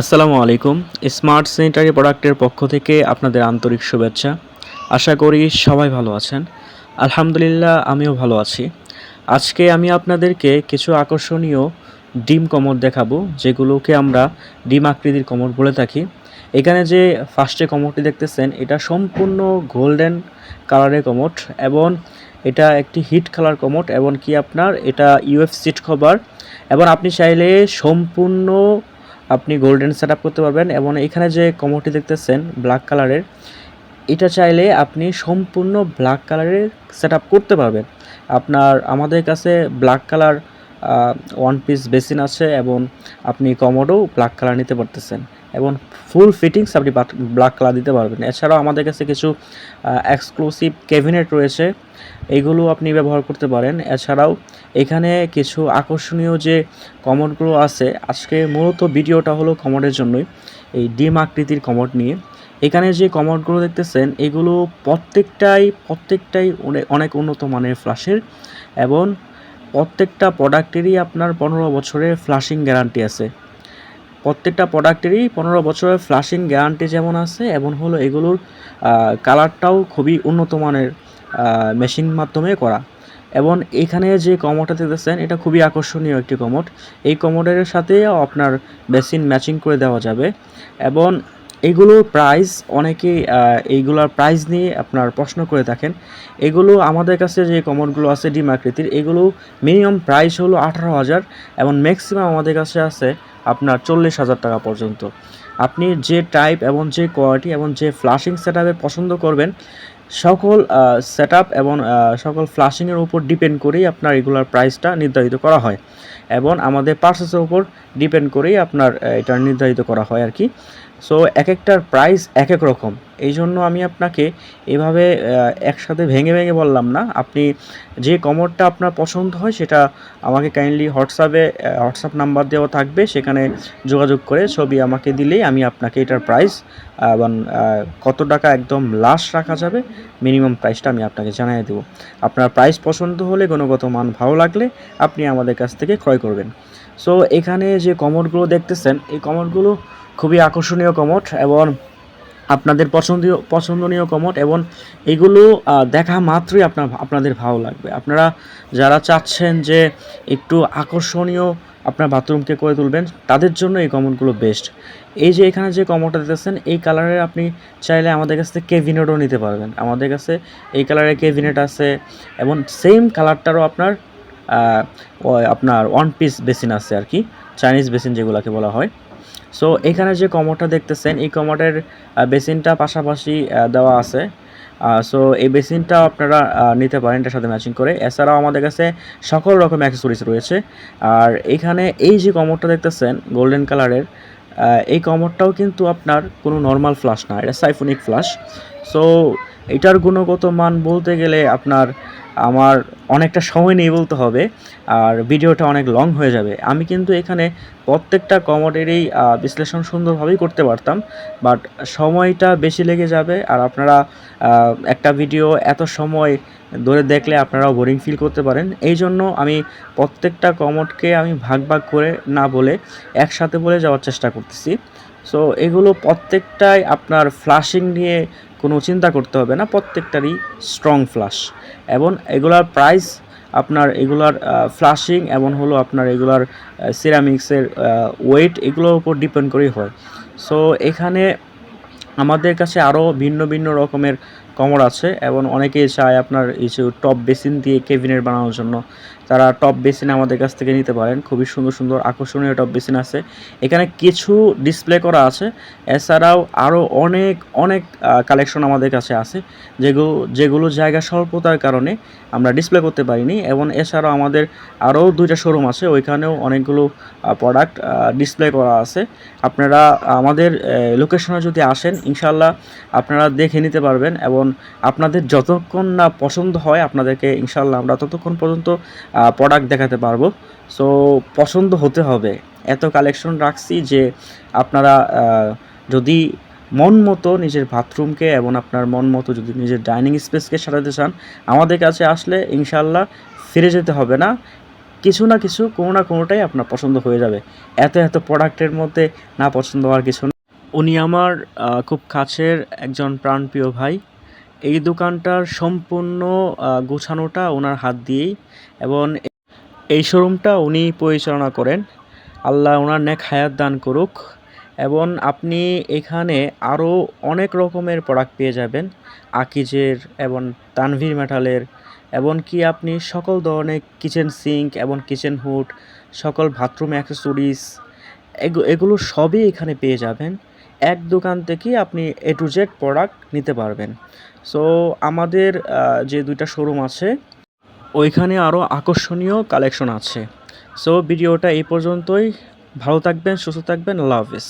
আসসালামু আলাইকুম। Smart sanitary প্রোডাক্টের পক্ষ থেকে আপনাদের আন্তরিক শুভেচ্ছা। আশা করি সবাই ভালো আছেন। আলহামদুলিল্লাহ, আমিও ভালো আছি। আজকে আমি আপনাদেরকে কিছু আকর্ষণীয় ডিম কমর দেখাবো, যেগুলোকে আমরা ডিম আকৃতির কমর বলে থাকি। এখানে যে ফার্স্টে কমরটি দেখতেছেন, এটা সম্পূর্ণ গোল্ডেন কালারের কমোট এবং এটা একটি হিট কালার কমোট এবং কি আপনার, এটা ইউএফ সিট কভার এবং আপনি চাইলে সম্পূর্ণ গোল্ডেন সেট করতে পারবেন এবং এখানে যে কমোডটি দেখতেছেন ব্ল্যাক কালারের এটা চাইলে আপনি সম্পূর্ণ ব্ল্যাক কালারের সেট করতে পারবেন। আপনার, আমাদের কাছে black colour one piece basin আছে এবং আপনি কমোডও ব্ল্যাক কালার নিতে পারতেছেন। এবং ফুল ফিটিংস আপনি ব্ল্যাক কালার দিতে পারবেন। এছাড়াও আমাদের কাছে কিছু এক্সক্লুসিভ ক্যাবিনেট রয়েছে। এইগুলো আপনি ব্যবহার করতে পারেন। এছাড়াও এখানে কিছু আকর্ষণীয় যে কমোডগুলো আছে, আজকে মূলত ভিডিওটা হলো কমোডের জন্যই, এই ডিম আকৃতির কমোড নিয়ে। এখানে যে কমোডগুলো দেখতেছেন, এগুলো প্রত্যেকটাই প্রত্যেকটাই অনেক উন্নত মানের ফ্লাশের এবং প্রত্যেকটা প্রোডাক্টেরই আপনার পনেরো বছরের ফ্লাশিং গ্যারান্টি আছে। প্রত্যেকটা প্রোডাক্টেরই পনেরো বছরের ফ্লাশিং গ্যারান্টি যেমন আছে এবং হলো এগুলোর কালারটাও খুবই উন্নত মানের মেশিন মাধ্যমে করা। এবং এখানে যে কমোডটা দেখতেছেন, এটা খুবই আকর্ষণীয় একটি কমোড। এই কমোডের সাথে আপনার বেসিন ম্যাচিং করে দেওয়া যাবে। এবং এগুলোর প্রাইস অনেকে এইগুলোর প্রাইস নিয়ে আপনার প্রশ্ন করে থাকেন। এগুলো আমাদের কাছে যে কমোডগুলো আছে, ডিম আকৃতির, এগুলো মিনিমাম প্রাইস হলো আঠারো হাজার এবং ম্যাক্সিমাম আমাদের কাছে আছে আপনার চল্লিশ হাজার টাকা পর্যন্ত। আপনি যে টাইপ এবং যে কোয়ালিটি এবং যে ফ্লাশিং সেট পছন্দ করবেন, সকল সেট এবং সকল ফ্লাশিংয়ের উপর ডিপেন্ড করেই আপনার এগুলোর প্রাইসটা নির্ধারিত করা হয় এবং আমাদের পার্সেসের উপর ডিপেন্ড করেই আপনার এটা নির্ধারিত করা হয় আর কি। সো এক একটার প্রাইস এক এক রকম। এই জন্য আমি আপনাকে এভাবে একসাথে ভেঙে ভেঙে বললাম না। আপনি যে কমরটা আপনার পছন্দ হয় সেটা আমাকে কাইন্ডলি হোয়াটসঅ্যাপে হোয়াটসঅ্যাপ নাম্বার দেওয়া থাকবে। সেখানে যোগাযোগ করে ছবি আমাকে দিলেই আমি আপনাকে এটার প্রাইস এবং কত টাকা একদম লাস্ট রাখা যাবে মিনিমাম প্রাইসটা আমি আপনাকে জানিয়ে দেবো। আপনার প্রাইস পছন্দ হলে গুণগত মান ভালো লাগলে আপনি আমাদের কাছ থেকে ক্রয় করবেন। সো এখানে যে কমরগুলো দেখতেছেন, এই কমরগুলো খুবই আকর্ষণীয় কমোট এবং আপনাদের পছন্দীয়, পছন্দনীয় কমোট এবং এগুলো দেখা মাত্রই আপনার, আপনাদের ভালো লাগবে। আপনারা যারা চাচ্ছেন যে একটু আকর্ষণীয় আপনার বাথরুমকে করে তুলবেন, তাদের জন্য এই কমোডগুলো বেস্ট। এই যে এখানে যে কমোডটা দিতেছেন, এই কালারের আপনি চাইলে আমাদের কাছ থেকে কেভিনেটও নিতে পারবেন। আমাদের কাছে এই কালারের কেভিনেট আছে এবং সেম কালারটারও আপনার আপনার ওয়ান পিস বেসিন আছে আর কি, চাইনিজ বেসিন যেগুলোকে বলা হয়। সো এখানে যে কমোডটা দেখতেছেন, এই কমোডের বেসিনটা পাশাপাশি দেওয়া আছে। সো এই বেসিনটা আপনারা নিতে পারেন এটার সাথে ম্যাচিং করে। এছাড়াও আমাদের কাছে সকল রকম অ্যাক্সেসরিজ রয়েছে। আর এখানে এই যে কমোডটা দেখতেছেন, গোল্ডেন কালারের এই কমোডটাও কিন্তু আপনার কোনো নর্মাল ফ্লাশ না। এটা সাইফোনিক ফ্লাশ সো এটার গুণগত মান বলতে গেলে আপনার, আমার অনেকটা সময় নিয়ে বলতে হবে, আর ভিডিওটা অনেক লং হয়ে যাবে। আমি কিন্তু এখানে প্রত্যেকটা কমোডেরই বিশ্লেষণ সুন্দরভাবেই করতে পারতাম বাট সময়টা বেশি লেগে যাবে, আর আপনারা একটা ভিডিও এত সময় ধরে দেখলে আপনারাও বোরিং ফিল করতে পারেন। এই জন্য আমি প্রত্যেকটা কমোডকে আমি ভাগ ভাগ করে না বলে একসাথে বলে যাওয়ার চেষ্টা করতেছি। সো এগুলো প্রত্যেকটাই আপনার ফ্লাশিং নিয়ে কোনো চিন্তা করতে হবে না, প্রত্যেকটারই স্ট্রং ফ্লাশ এবং এগুলার প্রাইস আপনার এগুলার ফ্লাশিং এবং হলো আপনার এগুলার সিরামিক্সের ওয়েট এগুলোর উপর ডিপেন্ড করেই হয়। সো এখানে আমাদের কাছে আরও ভিন্ন ভিন্ন রকমের কমর আছে এবং অনেকেই চায় আপনার যে টপ বেসিন দিয়ে কেবিনেট বানানোর জন্য। তারা টপ বেসিন আমাদের কাছ থেকে নিতে পারেন। খুবই সুন্দর সুন্দর, আকর্ষণীয় টপ বেসিন আছে। এখানে কিছু ডিসপ্লে করা আছে। এছাড়াও আরও অনেক অনেক কালেকশন আমাদের কাছে আছে। যেগুলো যেগুলো জায়গা স্বল্পতার কারণে আমরা ডিসপ্লে করতে পারিনি এবং এছাড়াও আমাদের আরও দুইটা শোরুম আছে। ওইখানেও অনেকগুলো প্রোডাক্ট ডিসপ্লে করা আছে। আপনারা আমাদের লোকেশনে যদি আসেন ইনশাল্লাহ আপনারা দেখে নিতে পারবেন এবং আপনাদের যতক্ষণ না পছন্দ হয় আপনাদেরকে ইনশাল্লাহ আমরা ততক্ষণ পর্যন্ত প্রোডাক্ট দেখাতে পারব। সো পছন্দ হতে হবে। এত কালেকশন রাখছি যে আপনারা যদি মন মতো নিজের বাথরুমকে এবং আপনার মন মতো যদি নিজের ডাইনিং স্পেসকে সাজাতে চান, আমাদের কাছে আসলে ইনশাল্লাহ ফিরে যেতে হবে না। কিছু না কিছু, কোনো না কোনোটাই আপনার পছন্দ হয়ে যাবে। এত এত প্রোডাক্টের মধ্যে না পছন্দ হওয়ার কিছু না। উনি আমার খুব কাছের একজন প্রাণপ্রিয় ভাই। এই দোকানটার সম্পূর্ণ গোছানোটা ওনার হাত দিয়েই এবং এই শোরুমটা উনি পরিচালনা করেন। আল্লাহ ওনার নেক হায়াত দান করুক এবং আপনি এখানে আরও অনেক রকমের প্রোডাক্ট পেয়ে যাবেন, আকিজের এবং তানভীর মেটালের এবং কি আপনি সকল ধরনের কিচেন সিঙ্ক এবং কিচেন হুড সকল বাথরুম অ্যাক্সেসরিজ এগুলো সবই এখানে পেয়ে যাবেন। এক দোকান থেকেই আপনি এ টু জেড প্রোডাক্ট নিতে পারবেন। সো আমাদের যে দুইটা শোরুম আছে, ওইখানে আরও আকর্ষণীয় কালেকশন আছে। সো ভিডিওটা এই পর্যন্তই। ভালো থাকবেন, সুস্থ থাকবেন। আল্লাহ হাফিজ।